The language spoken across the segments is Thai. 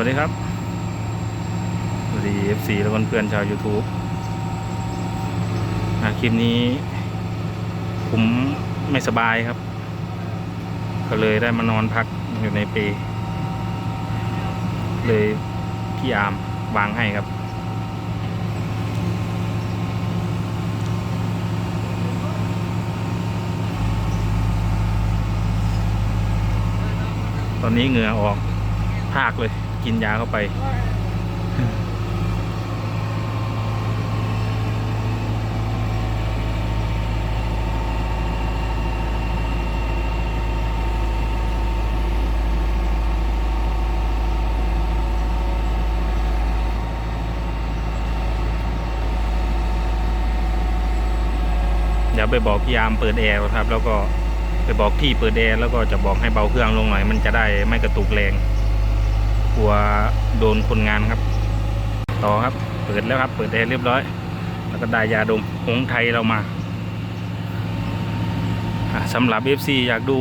วัสดีครับ สวัสดี FC และเพื่อนๆชาว YouTube อะคลิปนี้ ผมไม่สบายครับ ก็เลยได้มานอนพักอยู่ในเป เลยพี่อามวางให้ครับ ตอนนี้เหงื่อออกภาคเลย กินยาเข้าไปเดี๋ยวไปบอกพยามเปิดแอร์ครับ แล้วก็ไปบอกที่เปิดแอร์แล้วก็จะบอกให้เบาเครื่องลงหน่อย มันจะได้ไม่กระตุกแรง กลัวโดนคนงานครับ ต่อครับ เปิดแล้วครับ เปิดแอร์เรียบร้อย แล้วก็ได้ยาดมหงไทยเรามาสำหรับ FC อยากดู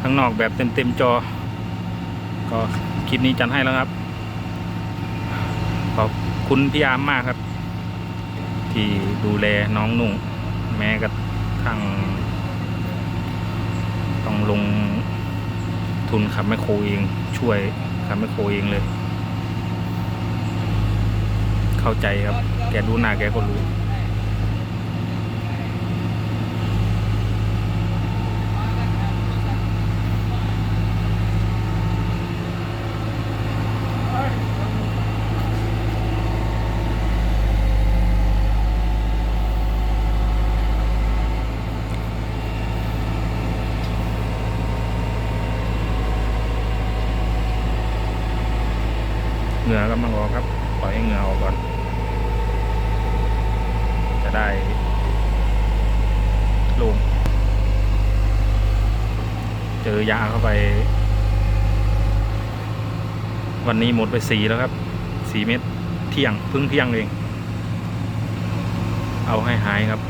ข้างนอกแบบเต็มๆจอ ก็คลิปนี้จัดให้แล้วครับ ขอบคุณพี่อาร์มมากครับ ที่ดูแลน้องนุ่ง แม้กระทั่งต้องลง ทุนขับแมคโครเองช่วยขับแมคโครเองเลย เข้าใจครับ แกดูหน้าแกก็รู้ เหงื่อกำลังออกครับ ปล่อยให้เหงื่อออกก่อน จะได้ลงเจอยาเข้าไป วันนี้หมดไปสีแล้วครับสีเม็ดเที่ยงเพึ่งเที่ยงเอง เอาให้หายครับ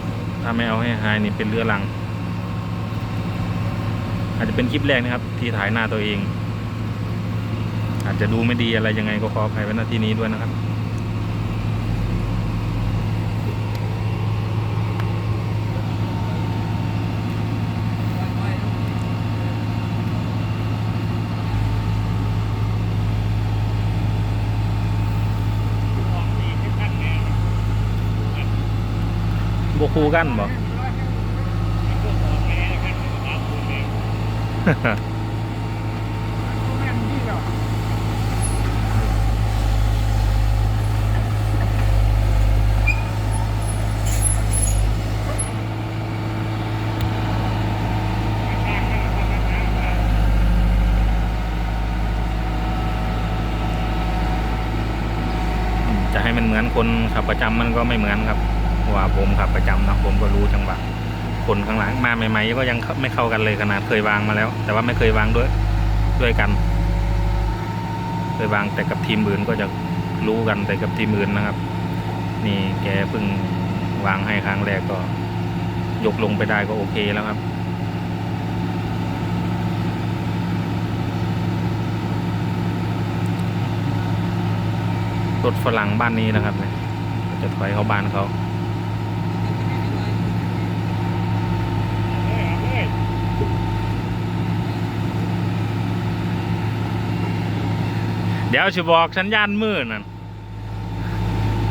ถ้าไม่เอาให้หายนี่เป็นเรือรัง อาจจะเป็นคลิปแรกนะครับ ที่ถ่ายหน้าตัวเอง อาจจะดูไม่ดีอะไรยังไงก็ขออภัยไว้ณที่นี้ด้วยนะครับ คู่กันบ่จะให้มันเหมือนคนขับประจำมันก็ไม่เหมือนครับ ว่าผมขับประจำนะผมก็รู้จังหวะคนข้างหลังมาใหม่ๆก็ยังไม่เข้ากันเลยขนาดเคยวางมาแล้ว แต่ว่าไม่เคยวางด้วยด้วยกัน เคยวางแต่กับทีมอื่นก็จะรู้กันแต่กับทีมอื่นนะครับ นี่แกเพิ่งวางให้ครั้งแรกก็ยกลงไปได้ก็โอเคแล้วครับรถฝรั่งบ้านนี้นะครับเนี่ยจะถอยเข้าบ้านเขา เดี๋ยวจะบอกสัญญาณมืดนั่น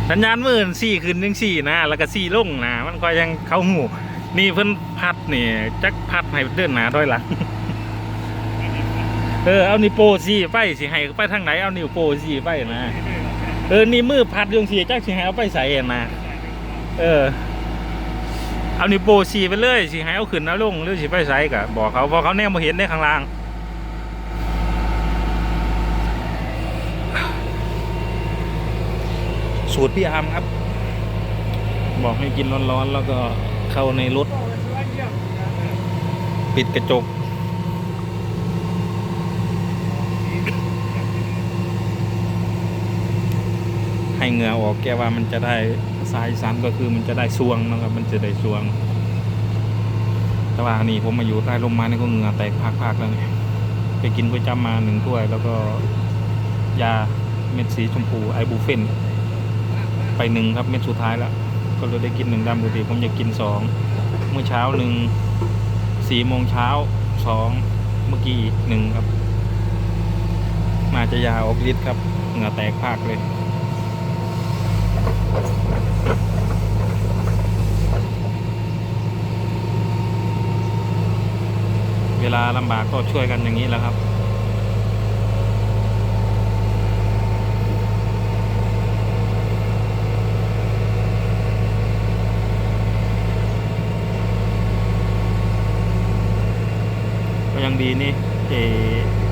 สัญญาณมืดสี่ขึ้นยังสี่นะ แล้วก็สี่ลงนะ มันก็ยังเข้าหูนี่เพิ่นพัดนี่จักพัดให้เดินหนาด้อยหลังเออเอานิ้วโป้สี่ไปสิให้ไปทางไหนเอานิ้วโป้สี่ไปนะเออนี่มือพัดยังสี่จักสิให้เอาไปใส่อะนะเออ เอานิ้วโป้สี่ไปเลยสิให้เอาขึ้นเอาลงหรือสิไปใส่กะบอกเขาพอเขาแนมมาเห็นได้ข้างล่าง สูตรพี่อาร์มครับ บอกให้กินร้อนๆ แล้วก็เข้าในรถ ปิดกระจก ให้เหงื่อออกแกว่ามันจะได้สายสันก็คือมันจะได้ซวงนะครับ มันจะได้ซวง แต่ว่านี่ผมมาอยู่ใต้ร่มไม้นี่ก็เหงื่อแตกพากๆแล้วไงไปกินก๋วยจั๊บมาหนึ่งถ้วย แล้วก็ยาเม็ดสีชมพูไอบูเฟน ไปหนึ่งครับเม็ดสุดท้ายแล้วก็เลยได้กินหนึ่งดำปกติผมอยากกินสองเมื่อเช้าหนึ่งสี่โมงเช้าสองเมื่อกี้หนึ่งครับ มาจะยาออกฤทธิ์ครับเหงื่อแตกภาคเลยเวลาลำบากก็ช่วยกันอย่างนี้แหล้วครับ ก็ยังดีนี่เอ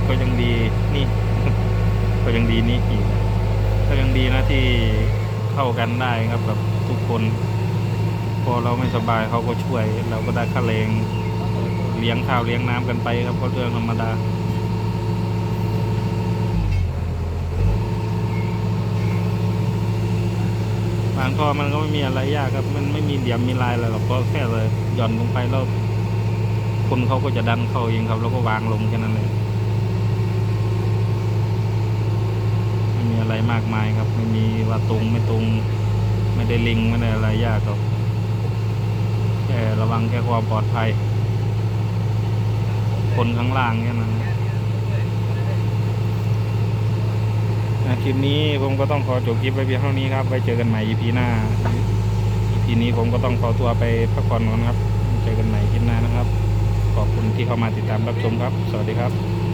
ก็ยังดีนี่ ก็ยังดีนี่อีกก็ยังดีนะที่เข้ากันได้ครับกับทุกคน พอเราไม่สบายเขาก็ช่วย เราก็ได้ค่าแรงเลี้ยงข้าวเลี้ยงน้ำกันไปครับก็เรื่องธรรมดาบางท่อมันก็ไม่มีอะไรยากครับ มันไม่มีเดี่ยมมีลายอะไรหรอกก็แค่เลยหย่อนลงไปแล้ว คนเขาก็จะดันเข้าเองครับ แล้วก็วางลงแค่นั้นเลยไม่มีอะไรมากมายครับ ไม่มีว่าตรงไม่ตรง ไม่ได้ลิงไม่ได้อะไรยากหรอกแค่ระวังแค่ความปลอดภัย คนข้างล่างแค่นั้นอะคลิปนี้ผมก็ต้องขอจบคลิปไว้เพียงเท่านี้ครับไว้เจอกันใหม่ EP หน้า EP นี้ผมก็ต้องขอตัวไปพักผ่อนก่อนครับ เจอกันใหม่คลิปหน้านะครับ ขอบคุณที่เข้ามาติดตามรับชมครับ สวัสดีครับ